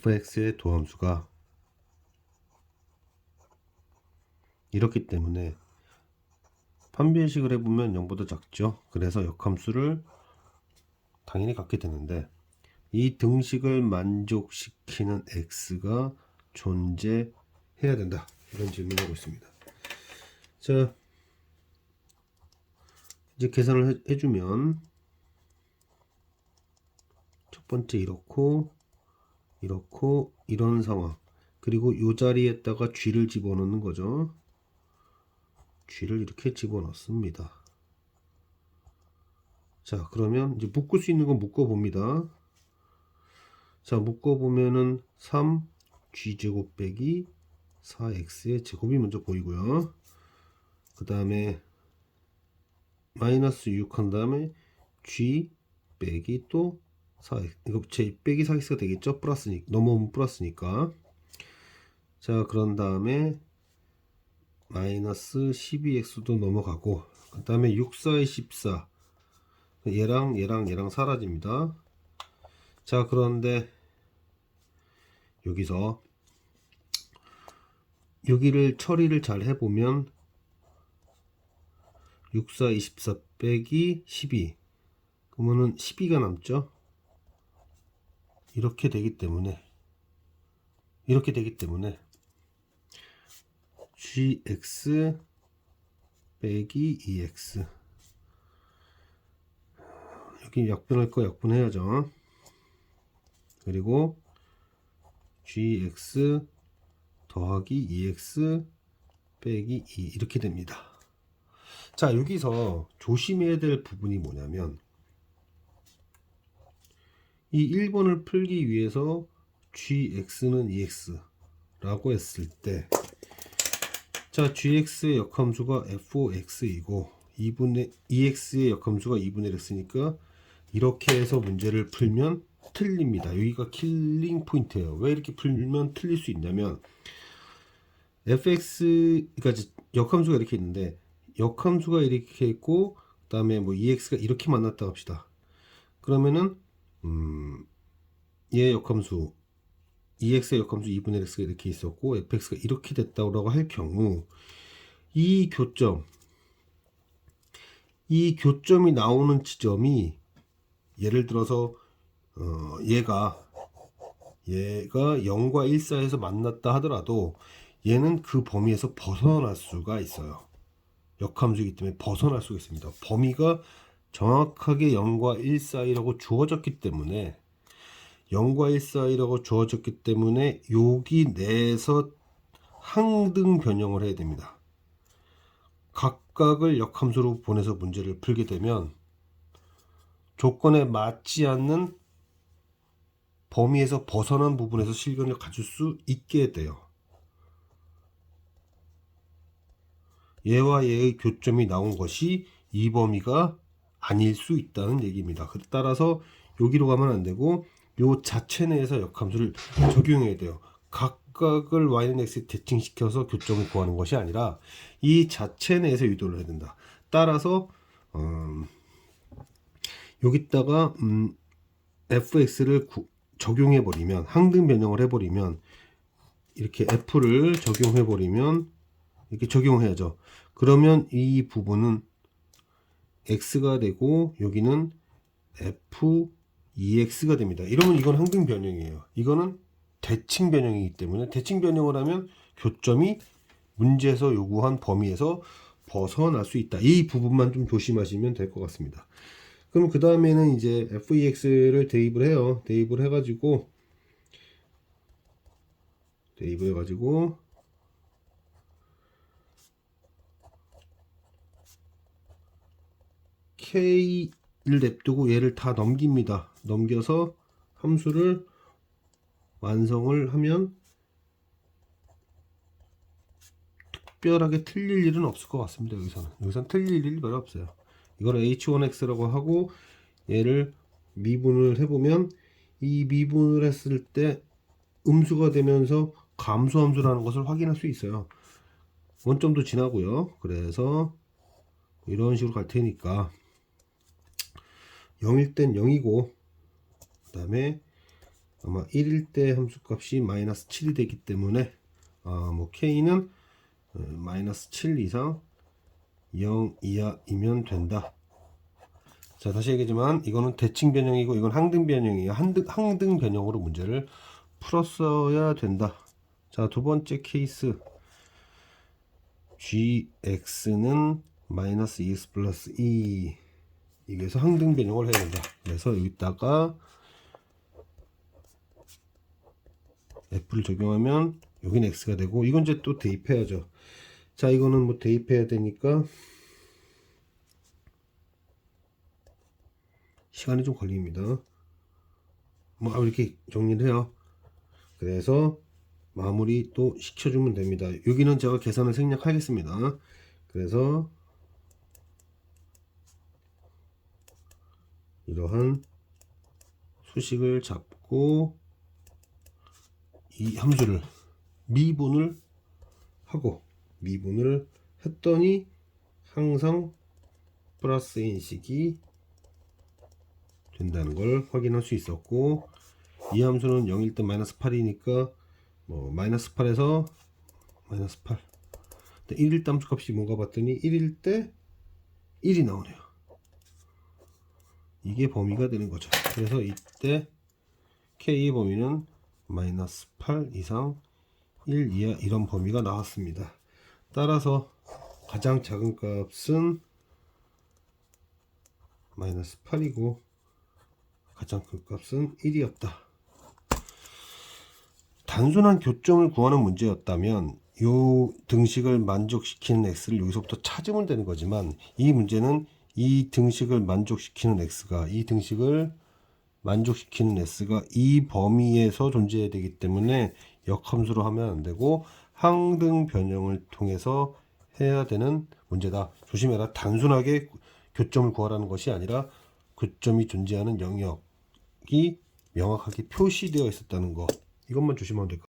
fx의 도함수가 이렇기 때문에 판별식을 해보면 0보다 작죠. 그래서 역함수를 당연히 갖게 되는데 이 등식을 만족시키는 x가 존재해야 된다. 이런 질문을 하고 있습니다. 자, 이제 계산을 해, 해주면 첫 번째 이렇고 이렇고 이런 상황 그리고 이 자리에다가 쥐를 집어넣는 거죠. 쥐를 이렇게 집어넣습니다. 자, 그러면 이제 묶을 수 있는 건 묶어 봅니다. 자, 묶어 보면은 3 g 제곱 빼기 4x의 제곱이 먼저 보이고요. 그 다음에 마이너스 6 한 다음에 g 빼기 또 4x 이거 제 빼기 4x가 되겠죠? 플러스니 넘어오면 플러스니까. 자 그런 다음에 마이너스 12x도 넘어가고 그 다음에 6, 4에 14 얘랑 얘랑 얘랑 사라집니다. 자 그런데 여기서 여기를 처리를 잘 해보면 6, 4, 24 빼기 12 그러면은 12가 남죠 이렇게 되기 때문에 이렇게 되기 때문에 gx 빼기 2x 여기 약분할 거 약분해야죠. 그리고 gx 더하기 2x 빼기 2 이렇게 됩니다. 자 여기서 조심해야 될 부분이 뭐냐면 이 1번을 풀기 위해서 gx는 2x라고 했을 때 자, gx의 역함수가 f5x이고 2분의 2x의 역함수가 2분의 1x니까 이렇게 해서 문제를 풀면 틀립니다. 여기가 킬링 포인트예요. 왜 이렇게 풀면 틀릴 수 있냐면 fx 그러니까 역함수가 이렇게 있는데 역함수가 이렇게 있고 그다음에 뭐 2x가 이렇게 만났다 합시다. 그러면은 음, 얘 역함수 2x의 역함수 2분의 x가 이렇게 있었고 fx가 이렇게 됐다고 할 경우 이 교점 이 교점이 나오는 지점이 예를 들어서 어, 얘가 얘가 0과 1 사이에서 만났다 하더라도 얘는 그 범위에서 벗어날 수가 있어요. 역함수이기 때문에 벗어날 수가 있습니다. 범위가 정확하게 0과 1 사이라고 주어졌기 때문에 0과 1 사이라고 주어졌기 때문에 여기 내에서 항등 변형을 해야 됩니다. 각각을 역함수로 보내서 문제를 풀게 되면 조건에 맞지 않는 범위에서 벗어난 부분에서 실견을 가질 수 있게 돼요. 얘와 얘의 교점이 나온 것이 이 범위가 아닐 수 있다는 얘기입니다. 따라서 여기로 가면 안 되고 요 자체 내에서 역함수를 적용해야 돼요. 각각을 y는 x에 대칭시켜서 교점을 구하는 것이 아니라 이 자체 내에서 유도를 해야 된다. 따라서 음, 여기다가 음, fx를 구, 적용해 버리면 항등 변형을 해 버리면 이렇게 f를 적용해 버리면 이렇게 적용해야죠. 그러면 이 부분은 x가 되고 여기는 f 2x가 됩니다. 이러면 이건 항등 변형이에요. 이거는 대칭 변형이기 때문에 대칭 변형을 하면 교점이 문제에서 요구한 범위에서 벗어날 수 있다. 이 부분만 좀 조심하시면 될 것 같습니다. 그럼 그 다음에는 이제 FEX를 대입을 해요. 대입을 해가지고 대입을 해가지고 K를 냅두고 얘를 다 넘깁니다. 넘겨서 함수를 완성을 하면 특별하게 틀릴 일은 없을 것 같습니다. 여기서는 여기서는 틀릴 일이 별로 없어요. 이걸 h1x라고 하고 얘를 미분을 해보면 이 미분을 했을 때 음수가 되면서 감소함수라는 것을 확인할 수 있어요. 원점도 지나고요. 그래서 이런 식으로 갈 테니까 0일 땐 0이고 그 다음에 아마 1일 때 함수값이 마이너스 7이 되기 때문에 아, 뭐 k는 어, 마이너스 7 이상 0 이하이면 된다. 자 다시 얘기하지만 이거는 대칭 변형이고 이건 항등 변형이에요. 항등, 항등 변형으로 문제를 풀었어야 된다. 자 두 번째 케이스 gx는 마이너스 2x 플러스 2 이게서 항등 변형을 해야 된다. 그래서 여기다가 f를 적용하면 여기는 x가 되고 이건 이제 또 대입해야죠. 자 이거는 뭐 대입해야 되니까 시간이 좀 걸립니다. 뭐 이렇게 정리를 해요. 그래서 마무리 또 시켜주면 됩니다. 여기는 제가 계산을 생략하겠습니다. 그래서 이러한 수식을 잡고 이 함수를 미분을 하고 미분을 했더니 항상 플러스 인식이 된다는 걸 확인할 수 있었고 이 함수는 0일 때 마이너스 8이니까 뭐 마이너스 8에서 마이너스 8 1일 때 함수 값이 뭔가 봤더니 1일 때 1이 나오네요 이게 범위가 되는 거죠 그래서 이때 K의 범위는 마이너스 8 이상 1 이하 이런 범위가 나왔습니다 따라서 가장 작은 값은 마이너스 8이고 가장 큰 값은 1이었다. 단순한 교점을 구하는 문제였다면 이 등식을 만족시키는 x를 여기서부터 찾으면 되는 거지만 이 문제는 이 등식을 만족시키는 x가 이 등식을 만족시키는 s가 이 범위에서 존재해야 되기 때문에 역함수로 하면 안 되고 항등 변형을 통해서 해야 되는 문제다. 조심해라. 단순하게 교점을 구하라는 것이 아니라 교점이 존재하는 영역이 명확하게 표시되어 있었다는 거. 이것만 조심하면 될 것 같아요.